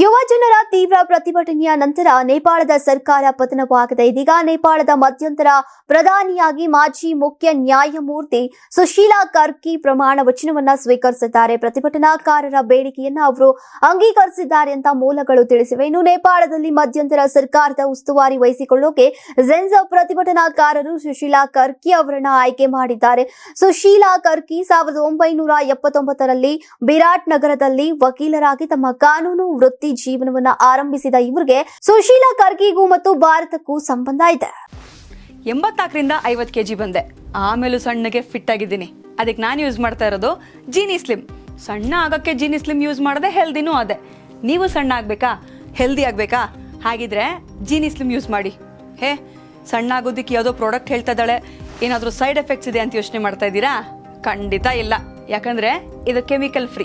ಯುವ ಜನರ ತೀವ್ರ ಪ್ರತಿಭಟನೆಯ ನಂತರ ನೇಪಾಳದ ಸರ್ಕಾರ ಪತನವಾಗಿದೆ ಇದೀಗ ನೇಪಾಳದ ಮಧ್ಯಂತರ ಪ್ರಧಾನಿಯಾಗಿ ಮಾಜಿ ಮುಖ್ಯ ನ್ಯಾಯಮೂರ್ತಿ ಸುಶೀಲಾ ಕರ್ಕಿ ಪ್ರಮಾಣ ವಚನವನ್ನ ಸ್ವೀಕರಿಸಿದ್ದಾರೆ. ಪ್ರತಿಭಟನಾಕಾರರ ಬೇಡಿಕೆಯನ್ನ ಅವರು ಅಂಗೀಕರಿಸಿದ್ದಾರೆ ಅಂತ ಮೂಲಗಳು ತಿಳಿಸಿವೆ. ಇನ್ನು ನೇಪಾಳದಲ್ಲಿ ಮಧ್ಯಂತರ ಸರ್ಕಾರದ ಉಸ್ತುವಾರಿ ವಹಿಸಿಕೊಳ್ಳೋಕೆ ಝೆನ್ಸ್ ಪ್ರತಿಭಟನಾಕಾರರು ಸುಶೀಲಾ ಕರ್ಕಿ ಅವರನ್ನ ಆಯ್ಕೆ ಮಾಡಿದ್ದಾರೆ. ಸುಶೀಲಾ ಕರ್ಕಿ ಸಾವಿರದ ಒಂಬೈನೂರ ಎಪ್ಪತ್ತೊಂಬತ್ತರಲ್ಲಿ ಬಿರಾಟ್ ನಗರದಲ್ಲಿ ವಕೀಲರಾಗಿ ತಮ್ಮ ಕಾನೂನು ವೃತ್ತಿ ಜೀವನವನ್ನ ಆರಂಭಿಸಿದ ಇವರಿಗೆ ಸುಶೀಲಾ ಖರ್ಗಿಗೂ ಮತ್ತು ಭಾರತಕ್ಕೂ ಸಂಬಂಧ ಇದೆ. ಎಂಬತ್ನಾಲ್ಕರಿಂದ ಐವತ್ತು ಕೆಜಿ ಬಂದೆ. ಆಮೇಲೂ ಸಣ್ಣಗೆ ಫಿಟ್ ಆಗಿದ್ದೀನಿ. ಅದಕ್ಕೆ ನಾನು ಯೂಸ್ ಮಾಡ್ತಾ ಇರೋದು ಜೀನಿ ಸ್ಲಿಮ್ ಸಣ್ಣ ಆಗಕ್ಕೆ ಜೀನಿ ಸ್ಲಿಮ್ ಯೂಸ್ ಮಾಡದೆ ಹೆಲ್ದಿನೂ ಅದೇ. ನೀವು ಸಣ್ಣ ಆಗ್ಬೇಕಾ? ಹೆಲ್ದಿ ಆಗಬೇಕಾ? ಹಾಗಿದ್ರೆ ಜೀನಿ ಸ್ಲಿಮ್ ಯೂಸ್ ಮಾಡಿ. ಹೇ, ಸಣ್ಣ ಆಗೋದಿಕ್ಕೆ ಯಾವುದೋ ಪ್ರಾಡಕ್ಟ್ ಹೇಳ್ತಾ ಇದ್ದಾಳೆ. ಏನಾದರೂ ಸೈಡ್ ಎಫೆಕ್ಟ್ಸ್ ಇದೆ ಅಂತ ಯೋಚನೆ ಮಾಡ್ತಾ ಇದ್ದೀರಾ? ಖಂಡಿತ ಇಲ್ಲ. ಯಾಕಂದ್ರೆ ಇದು ಕೆಮಿಕಲ್ ಫ್ರೀ